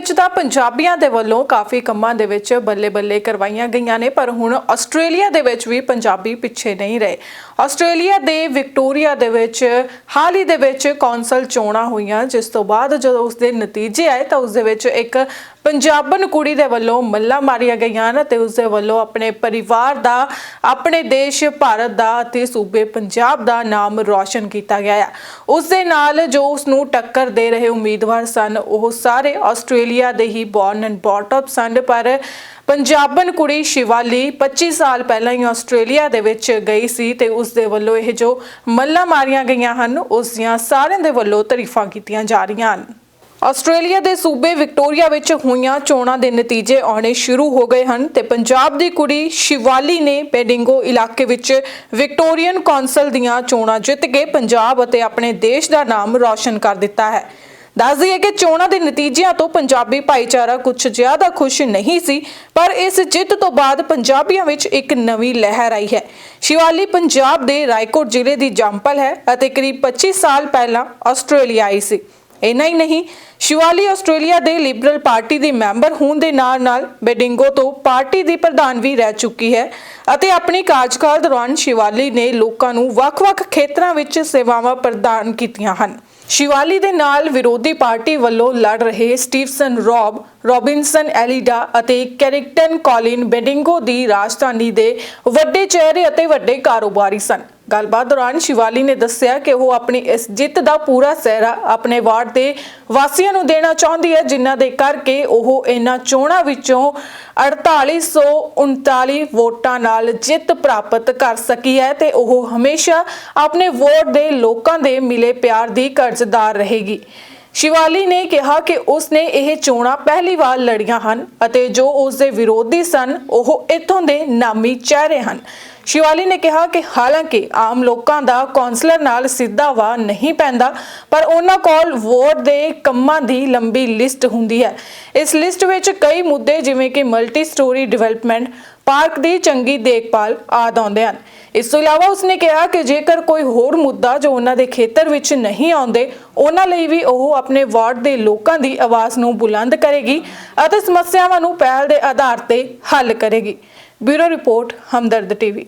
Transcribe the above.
ਵਿੱਚ ਤਾਂ ਪੰਜਾਬੀਆਂ ਦੇ ਵੱਲੋਂ ਕਾਫੀ ਕੰਮਾਂ ਦੇ ਵਿੱਚ ਬੱਲੇ-ਬੱਲੇ ਕਰਵਾਈਆਂ ਗਈਆਂ ਨੇ, ਪਰ ਹੁਣ ਆਸਟ੍ਰੇਲੀਆ ਦੇ ਵਿੱਚ ਵੀ ਪੰਜਾਬੀ ਪਿੱਛੇ ਨਹੀਂ ਰਹੇ। ਆਸਟ੍ਰੇਲੀਆ ਦੇ ਵਿਕਟੋਰੀਆ ਦੇ ਵਿੱਚ, ਹਾਲ ਹੀ ਦੇ ਵਿੱਚ ਕੌਂਸਲ ਚੋਣਾਂ ਹੋਈਆਂ, ਜਿਸ ਤੋਂ ਬਾਅਦ ਜਦੋਂ ਉਸ ਦੇ ਨਤੀਜੇ ਆਏ ਤਾਂ ਉਸ ਦੇ ਵਿੱਚ ਇੱਕ ਪੰਜਾਬਣ ਕੁੜੀ ਦੇ ਵੱਲੋਂ ਮੱਲਾ ਮਾਰੀਆਂ ਗਈਆਂ ਹਨ ਤੇ ਉਸ ਦੇ ਵੱਲੋਂ ਆਪਣੇ ਪਰਿਵਾਰ ਦਾ, ਆਪਣੇ ਦੇਸ਼, ਭਾਰਤ ਦਾ ਅਤੇ ਸੂਬੇ ਪੰਜਾਬ ਦਾ ਨਾਮ ਰੌਸ਼ਨ ਕੀਤਾ ਗਿਆ ਹੈ ਉਸ ਦੇ ਨਾਲ ਜੋ ਉਸ ਨੂੰ ਟੱਕਰ ਦੇ ਰਹੇ ਉਮੀਦਵਾਰ ਸਨ, ਉਹ ਸਾਰੇ ਆਸਟ੍ਰੇਲੀਆ ਦੇ ਹੀ ਬੌਰਨ ਐਂਡ ਬੌਟ ਅਪ ਸਨ, ਪਰ ਪੰਜਾਬਣ ਕੁੜੀ ਸ਼ਿਵਾਲੀ 25 ਸਾਲ ਪਹਿਲਾਂ ਹੀ ਆਸਟ੍ਰੇਲੀਆ ਦੇ ਵਿੱਚ ਗਈ ਸੀ ਤੇ ਉਸ ਦੇ ਵੱਲੋਂ ਇਹ ਜੋ ਮੱਲਾ ਮਾਰੀਆਂ ਗਈਆਂ ਹਨ ਉਸ ਦੀਆਂ ਸਾਰਿਆਂ ਦੇ ਵੱਲੋਂ ਤਾਰੀਫਾਂ ਕੀਤੀਆਂ ਜਾ ਰਹੀਆਂ ਹਨ। ਆਸਟ੍ਰੇਲੀਆ ਦੇ ਸੂਬੇ ਵਿਕਟੋਰੀਆ ਵਿੱਚ ਹੋਈਆਂ ਚੋਣਾਂ ਦੇ ਨਤੀਜੇ ਆਉਣੇ ਸ਼ੁਰੂ ਹੋ ਗਏ ਹਨ ਤੇ ਪੰਜਾਬ ਦੀ ਕੁੜੀ ਸ਼ਿਵਾਲੀ ਨੇ ਪੈਡਿੰਗੋ ਇਲਾਕੇ ਵਿੱਚ ਵਿਕਟੋਰੀਅਨ ਕੌਂਸਲ ਦੀਆਂ ਚੋਣਾਂ ਜਿੱਤ ਕੇ ਪੰਜਾਬ ਅਤੇ ਆਪਣੇ ਦੇਸ਼ ਦਾ ਨਾਮ ਰੌਸ਼ਨ ਕਰ ਦਿੱਤਾ ਹੈ। ਦੱਸ ਦਈਏ ਕਿ ਚੋਣਾਂ ਦੇ ਨਤੀਜਿਆਂ ਤੋਂ ਪੰਜਾਬੀ ਭਾਈਚਾਰਾ ਕੁਝ ਜ਼ਿਆਦਾ ਖੁਸ਼ ਨਹੀਂ ਸੀ, ਪਰ ਇਸ ਜਿੱਤ ਤੋਂ ਬਾਅਦ ਪੰਜਾਬੀਆਂ ਵਿੱਚ ਇੱਕ ਨਵੀਂ ਲਹਿਰ ਆਈ ਹੈ। ਸ਼ਿਵਾਲੀ ਪੰਜਾਬ ਦੇ ਰਾਏਕੋਟ ਜ਼ਿਲ੍ਹੇ ਦੀ ਜੰਪਲ ਹੈ ਅਤੇ ਕਰੀਬ 25 ਸਾਲ ਪਹਿਲਾਂ ਆਸਟ੍ਰੇਲੀਆ ਆਈ ਸੀ। ਇੰਨਾ ਹੀ ਨਹੀਂ, ਸ਼ਿਵਾਲੀ ਆਸਟ੍ਰੇਲੀਆ ਦੇ ਲਿਬਰਲ ਪਾਰਟੀ ਦੀ ਮੈਂਬਰ ਹੋਣ ਦੇ ਨਾਲ-ਨਾਲ ਬੇਡਿੰਗੋ ਤੋਂ ਪਾਰਟੀ ਦੀ ਪ੍ਰਧਾਨ ਵੀ ਰਹਿ ਚੁੱਕੀ ਹੈ ਅਤੇ ਆਪਣੀ ਕਾਰਜਕਾਲ ਦੌਰਾਨ ਸ਼ਿਵਾਲੀ ਨੇ ਲੋਕਾਂ ਨੂੰ ਵੱਖ-ਵੱਖ ਖੇਤਰਾਂ ਵਿੱਚ ਸੇਵਾਵਾਂ ਪ੍ਰਦਾਨ ਕੀਤੀਆਂ ਹਨ। ਸ਼ਿਵਾਲੀ ਦੇ ਨਾਲ ਵਿਰੋਧੀ ਪਾਰਟੀ ਵੱਲੋਂ ਲੜ ਰਹੇ ਸਟੀਵਸਨ ਰੌਬ, ਰੋਬਿਨਸਨ ਐਲੀਡਾ ਅਤੇ ਕੈਰਿਕਟਨ ਕਾਲਿਨ ਬੇਡਿੰਗੋ ਦੀ ਰਾਜਧਾਨੀ ਦੇ ਵੱਡੇ ਚਿਹਰੇ ਅਤੇ ਵੱਡੇ ਕਾਰੋਬਾਰੀ ਸਨ। ਗੱਲਬਾਤ ਦੌਰਾਨ ਸ਼ਿਵਾਲੀ ਨੇ ਦੱਸਿਆ ਕਿ ਉਹ ਆਪਣੀ ਇਸ ਜਿੱਤ ਦਾ ਪੂਰਾ ਸਿਹਰਾ ਆਪਣੇ ਵਾਰਡ ਦੇ ਵਾਸੀਆਂ ਨੂੰ ਦੇਣਾ ਚਾਹੁੰਦੀ ਹੈ, ਜਿਨ੍ਹਾਂ ਦੇ ਕਰਕੇ ਉਹ ਇਹਨਾਂ ਚੋਣਾਂ ਵਿੱਚੋਂ 4839 ਵੋਟਾਂ ਨਾਲ ਜਿੱਤ ਪ੍ਰਾਪਤ ਕਰ ਸਕੀ ਹੈ ਤੇ ਉਹ ਹਮੇਸ਼ਾ ਆਪਣੇ ਵੋਟ ਦੇ ਲੋਕਾਂ ਦੇ ਮਿਲੇ ਪਿਆਰ ਦੀ ਕਰਜ਼ਦਾਰ ਰਹੇਗੀ। ਸ਼ਿਵਾਲੀ ਨੇ ਕਿਹਾ ਕਿ ਉਸਨੇ ਇਹ ਚੋਣਾਂ ਪਹਿਲੀ ਵਾਰ ਲੜੀਆਂ ਹਨ ਅਤੇ ਜੋ ਉਸ ਦੇ ਵਿਰੋਧੀ ਸਨ, ਉਹ ਇੱਥੋਂ ਦੇ ਨਾਮੀ ਚਿਹਰੇ ਹਨ। ਸ਼ਿਵਾਲੀ ਨੇ ਕਿਹਾ ਕਿ ਹਾਲਾਂਕਿ ਆਮ ਲੋਕਾਂ ਦਾ ਕੌਂਸਲਰ ਨਾਲ ਸਿੱਧਾ ਵਾ ਨਹੀਂ ਪੈਂਦਾ, ਪਰ ਉਹਨਾਂ ਕੋਲ ਵੋਟ ਦੇ ਕੰਮਾਂ ਦੀ ਲੰਬੀ ਲਿਸਟ ਹੁੰਦੀ ਹੈ। ਇਸ ਲਿਸਟ ਵਿੱਚ ਕਈ ਮੁੱਦੇ ਜਿਵੇਂ ਕਿ ਮਲਟੀ ਸਟੋਰੀ ਡਿਵੈਲਪਮੈਂਟ, ਪਾਰਕ ਦੀ ਚੰਗੀ ਦੇਖਭਾਲ ਆਦਿ ਆਉਂਦੇ ਹਨ। ਇਸ ਤੋਂ ਇਲਾਵਾ ਉਸਨੇ ਕਿਹਾ ਕਿ ਜੇਕਰ ਕੋਈ ਹੋਰ ਮੁੱਦਾ ਜੋ ਉਹਨਾਂ ਦੇ ਖੇਤਰ ਵਿੱਚ ਨਹੀਂ ਆਉਂਦੇ, ਉਹਨਾਂ ਲਈ ਵੀ ਉਹ ਆਪਣੇ ਵਾਰਡ ਦੇ ਲੋਕਾਂ ਦੀ ਆਵਾਜ਼ ਨੂੰ ਬੁਲੰਦ ਕਰੇਗੀ ਅਤੇ ਸਮੱਸਿਆਵਾਂ ਨੂੰ ਪਹਿਲ ਦੇ ਆਧਾਰ ਤੇ ਹੱਲ ਕਰੇਗੀ। Bureau report, Hamdard TV.